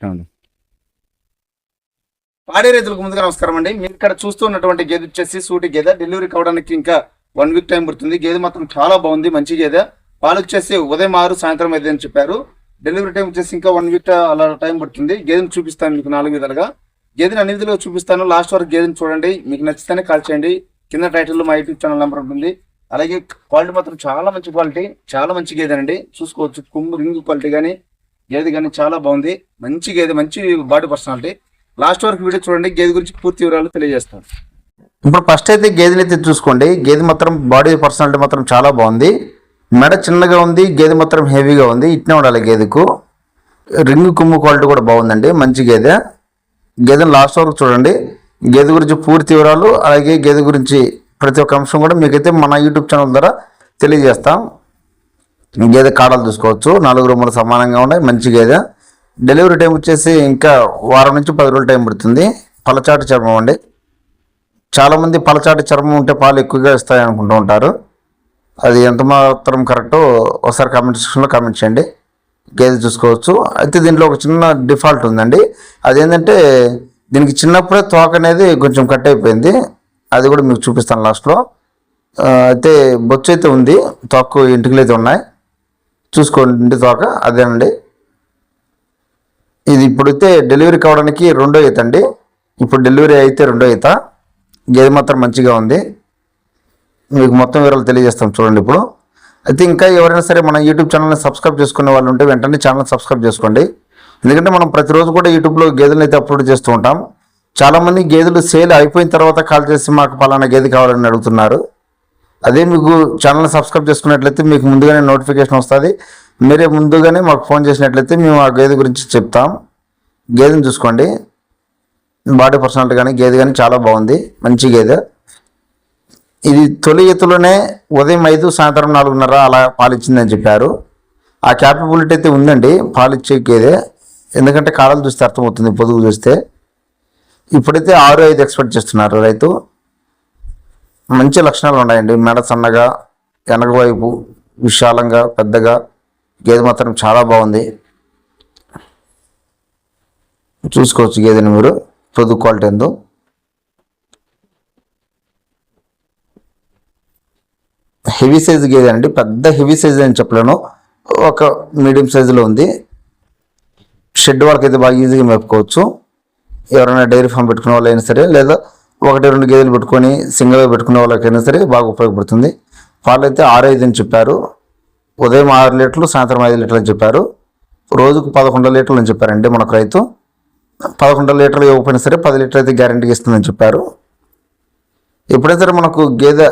అవును. పాడే రైతులకు ముందుగా నమస్కారం అండి. మీరు ఇక్కడ చూస్తున్నటువంటి గేదె వచ్చేసి సూటి గేదె. డెలివరీ కావడానికి ఇంకా వన్ వీక్ టైం పడుతుంది. గేదె మాత్రం చాలా బాగుంది. మంచి గేదె. పాలు వచ్చేసి ఉదయం ఆరు సాయంత్రం ఐదు అని చెప్పారు. డెలివరీ టైం వచ్చేసి ఇంకా వన్ వీక్ అలా టైం పడుతుంది. గేదెని చూపిస్తాను మీకు నాలుగు విధాలుగా. గేదెని అన్ని విధాలుగా చూపిస్తాను. లాస్ట్ వరకు గేదెని చూడండి. మీకు నచ్చితేనే కాల్ చేయండి. కింద టైటిల్లో మా యూట్యూబ్ ఛానల్ నెంబర్ ఉంటుంది. అలాగే క్వాలిటీ మాత్రం చాలా మంచి క్వాలిటీ చాలా మంచి గేదెనండి చూసుకోవచ్చు కొమ్ము రింగ్ క్వాలిటీ కానీ గేదె కానీ చాలా బాగుంది. మంచి గేదె మంచి బాడీ పర్సనాలిటీ. లాస్ట్ వరకు వీడియో చూడండి గేదె గురించి పూర్తి వివరాలు తెలియజేస్తాను. ఇప్పుడు ఫస్ట్ అయితే గేదెని అయితే చూసుకోండి. గేదె మాత్రం బాడీ పర్సనాలిటీ మాత్రం చాలా బాగుంది. మెడ చిన్నగా ఉంది గేదె మాత్రం హెవీగా ఉంది. ఇట్నే ఉండాలి గేదెకు. రింగ్ కుమ్ము క్వాలిటీ కూడా బాగుందండి. మంచి గేదె. గేదెని లాస్ట్ వరకు చూడండి. గేదె గురించి పూర్తి వివరాలు అలాగే గేదె గురించి ప్రతి ఒక్క అంశం కూడా మీకైతే మన యూట్యూబ్ ఛానల్ ద్వారా తెలియజేస్తాం. గేదె కాడలు చూసుకోవచ్చు. నాలుగు రూములు సమానంగా ఉన్నాయి. మంచి గేదె డెలివరీ టైం వచ్చేసి ఇంకా వారం నుంచి పది రోజులు టైం పడుతుంది. పలచాటి చర్మం అండి. చాలామంది పలచాటి చర్మం ఉంటే పాలు ఎక్కువగా ఇస్తాయి అనుకుంటూ ఉంటారు. అది ఎంత మాత్రం కరెక్టో ఒకసారి కామెంట్ సెక్షన్లో కామెంట్ చేయండి. గేదె చూసుకోవచ్చు. అయితే దీంట్లో ఒక చిన్న డిఫాల్ట్ ఉందండి. అదేంటంటే దీనికి చిన్నప్పుడే తోక అనేది కొంచెం కట్ అయిపోయింది. అది కూడా మీకు చూపిస్తాను లాస్ట్లో అయితే బొచ్చు అయితే ఉంది తోక ఇంటికలు అయితే ఉన్నాయి. చూసుకోండి తోక అదేనండి ఇది ఇప్పుడైతే డెలివరీ కావడానికి రెండో ఈత అండి. ఇప్పుడు డెలివరీ అయితే రెండో ఈత. గేదె మాత్రం మంచిగా ఉంది. మీకు మొత్తం వివరాలు తెలియజేస్తాం చూడండి ఇప్పుడు. అయితే ఇంకా ఎవరైనా సరే మన యూట్యూబ్ ఛానల్ని సబ్స్క్రైబ్ చేసుకునే వాళ్ళు ఉంటే వెంటనే ఛానల్ సబ్స్క్రైబ్ చేసుకోండి. ఎందుకంటే మనం ప్రతిరోజు కూడా యూట్యూబ్లో గేదెలను అయితే అప్లోడ్ చేస్తూ ఉంటాం. చాలామంది గేదెలు సేల్ అయిపోయిన తర్వాత కాల్ చేసి మాకు పలానా గేదె కావాలని అడుగుతున్నారు. అదే మీకు ఛానల్ సబ్స్క్రైబ్ చేసుకున్నట్లయితే మీకు ముందుగానే నోటిఫికేషన్ వస్తుంది. మీరే ముందుగానే మాకు ఫోన్ చేసినట్లయితే మేము ఆ గేదె గురించి చెప్తాం. గేదెని చూసుకోండి. బాడీ పర్సనాలిటీ కానీ గేదె కానీ చాలా బాగుంది. మంచి గేదె. ఇది తొలి ఎత్తులోనే ఉదయం ఐదు సాయంత్రం నాలుగున్నర అలా పాలిచ్చిందని చెప్పారు. ఆ క్యాపబిలిటీ అయితే ఉందండి పాలిచ్చే గేదె. ఎందుకంటే కాలాలు చూస్తే అర్థమవుతుంది పొదుగు చూస్తే. ఇప్పుడైతే ఆరు ఐదు ఎక్స్పెక్ట్ చేస్తున్నారు రైతు. మంచి లక్షణాలు ఉన్నాయండి. మెడ సన్నగా వెనక వైపు విశాలంగా పెద్దగా గేదె మాత్రం చాలా బాగుంది. చూసుకోవచ్చు గేదెని మీరు. పొదుగు క్వాలిటీ ఎందు హెవీ సైజ్ గేదె అండి. పెద్ద హెవీ సైజ్ అని చెప్పలేను. ఒక మీడియం సైజులో ఉంది. షెడ్ వాళ్ళకైతే బాగా ఈజీగా మేపుకోవచ్చు. ఎవరైనా డైరీ ఫామ్ పెట్టుకునే వాళ్ళైనా సరే లేదా ఒకటి రెండు గేదెలు పెట్టుకొని సింగిల్గా పెట్టుకునే వాళ్ళకైనా సరే బాగా ఉపయోగపడుతుంది. పాలు అయితే ఆరు ఐదు అని చెప్పారు. ఉదయం ఆరు లీటర్లు సాయంత్రం ఐదు లీటర్లు అని చెప్పారు. రోజుకు పదకొండు లీటర్లు అని చెప్పారండి మనకు రైతు. పదకొండు లీటర్లు ఇవ్వకపోయినా సరే పది లీటర్ అయితే గ్యారంటీగా ఇస్తుందని చెప్పారు. ఎప్పుడైతే సరే మనకు గేదె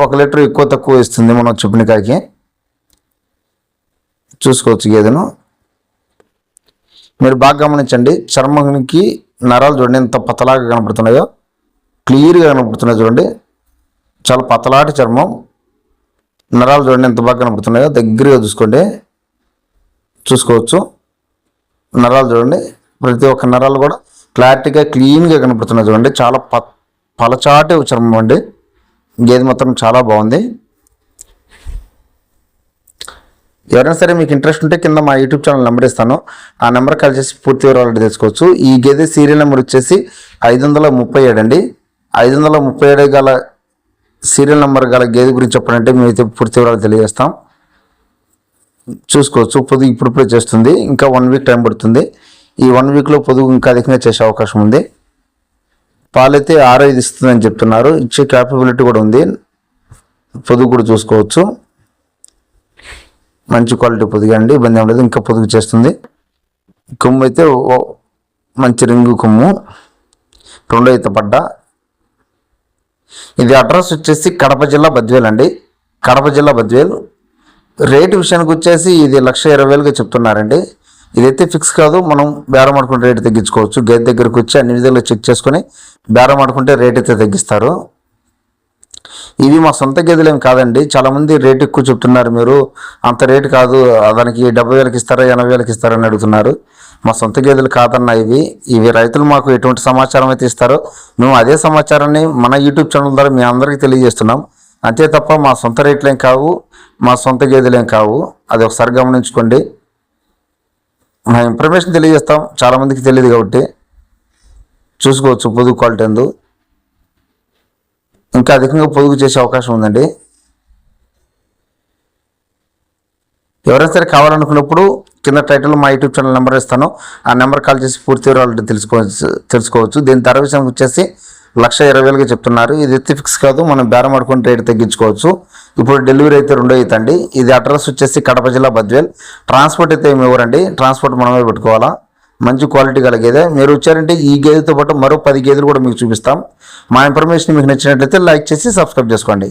ఒక లీటర్ ఎక్కువ తక్కువ ఇస్తుంది మనం చెప్పిన కాడికి చూసుకోవచ్చు గేదెను. మీరు బాగా గమనించండి. చర్మానికి నరాలు చూడండి ఎంత పతలాగా కనపడుతున్నాయో క్లియర్గా కనపడుతున్నాయి చూడండి. చాలా పతలాటి చర్మం. నరాలు చూడండి ఎంత బాగా కనపడుతున్నాయో దగ్గరగా చూసుకోండి. చూసుకోవచ్చు. నరాలు చూడండి ప్రతి ఒక్క నరాలు కూడా క్లారిటీగా క్లీన్గా కనపడుతున్నాయి చూడండి. చాలా ప పలచాటి చర్మం అండి. గేది మొత్తం చాలా బాగుంది. ఎవరైనా సరే మీకు ఇంట్రెస్ట్ ఉంటే కింద మా యూట్యూబ్ ఛానల్ నెంబర్ ఇస్తాను. ఆ నెంబర్ కాల్ చేసి పూర్తి వివరాలు తెలుసుకోవచ్చు. ఈ గేదె సీరియల్ నెంబర్ వచ్చేసి ఐదు వందల ముప్పై ఏడు అండి. ఐదు వందల ముప్పై ఏడు గల సీరియల్ నెంబర్ గల గేదె గురించి చెప్పాలంటే మేమైతే పూర్తి వివరాలు తెలియజేస్తాం. చూసుకోవచ్చు. పొదుగు ఇప్పుడిప్పుడే చేస్తుంది. ఇంకా వన్ వీక్ టైం పడుతుంది. ఈ వన్ వీక్లో పొదుగు ఇంకా అధికంగా చేసే అవకాశం ఉంది. పాలైతే ఆరో ఇది ఇస్తుందని చెప్తున్నారు. ఇచ్చే క్యాపబిలిటీ కూడా ఉంది. పొదుగు కూడా చూసుకోవచ్చు. మంచి క్వాలిటీ పొదిగండి అండి ఇబ్బంది ఏం లేదు ఇంకా పొదుగు చేస్తుంది. కొమ్ము అయితే ఓ- మంచి రింగు కొమ్ము. రెండో అయితే పడ్డ. ఇది అడ్రస్ వచ్చేసి కడప జిల్లా బద్వేల్ అండి. కడప జిల్లా బద్వేల్. రేటు విషయానికి వచ్చేసి ఇది లక్ష ఇరవై వేలుగా చెప్తున్నారండి. ఇదైతే ఫిక్స్ కాదు మనం బేరం ఆడుకుంటే రేటు తగ్గించుకోవచ్చు. గేదె దగ్గరకు వచ్చి అన్ని విధాలుగా చెక్ చేసుకొని బేరం ఆడుకుంటే రేట్ అయితే తగ్గిస్తారు. ఇవి మా సొంత గేదెలు కాదండి. చాలామంది రేటు రేట్ ఎక్కువ చెప్తున్నారు మీరు. అంత రేటు కాదు. దానికి డెబ్బై వేలకి ఇస్తారా ఎనభై వేలకి ఇస్తారా అని అడుగుతున్నారు. మా సొంత గేదెలు కాదన్న ఇవి. ఇవి రైతులు మాకు ఎటువంటి సమాచారం అయితే ఇస్తారో మేము అదే సమాచారాన్ని మన యూట్యూబ్ ఛానల్ ద్వారా మీ అందరికీ తెలియజేస్తున్నాం. అంతే తప్ప మా సొంత రేట్లేం కావు మా సొంత గేదెలేం కావు. అది ఒకసారి గమనించుకోండి. మా ఇన్ఫర్మేషన్ తెలియజేస్తాం. చాలామందికి తెలియదు కాబట్టి చూసుకోవచ్చు. పొదుగు క్వాలిటీ ఎందు. ఇంకా అధికంగా పొదుగు చేసే అవకాశం ఉందండి. ఎవరైనా సరే కావాలనుకున్నప్పుడు కింద టైటిల్ మా యూట్యూబ్ ఛానల్ నెంబర్ ఇస్తాను. ఆ నెంబర్ కాల్ చేసి పూర్తి వివరాలు తెలుసుకోవచ్చు తెలుసుకోవచ్చు. దీని ధర విషయం వచ్చేసి లక్ష ఇరవై వేలుగా చెప్తున్నారు. ఇది ఎత్తి ఫిక్స్ కాదు మనం బేరం ఆడుకుని రేటు తగ్గించుకోవచ్చు. ఇప్పుడు డెలివరీ అయితే రెండో అవుతండి ఇది అడ్రస్ వచ్చేసి కడప జిల్లా బద్వేల్. ట్రాన్స్పోర్ట్ అయితే ఏమి ఇవ్వరండి. ట్రాన్స్పోర్ట్ మనమే పెట్టుకోవాలా? మంచి క్వాలిటీ గల గేదె. మీరు వచ్చారంటే ఈ గేదెతో పాటు మరో పది గేదెలు కూడా మీకు చూపిస్తాం. మా ఇన్ఫర్మేషన్ మీకు నచ్చినట్లయితే లైక్ చేసి సబ్స్క్రైబ్ చేసుకోండి.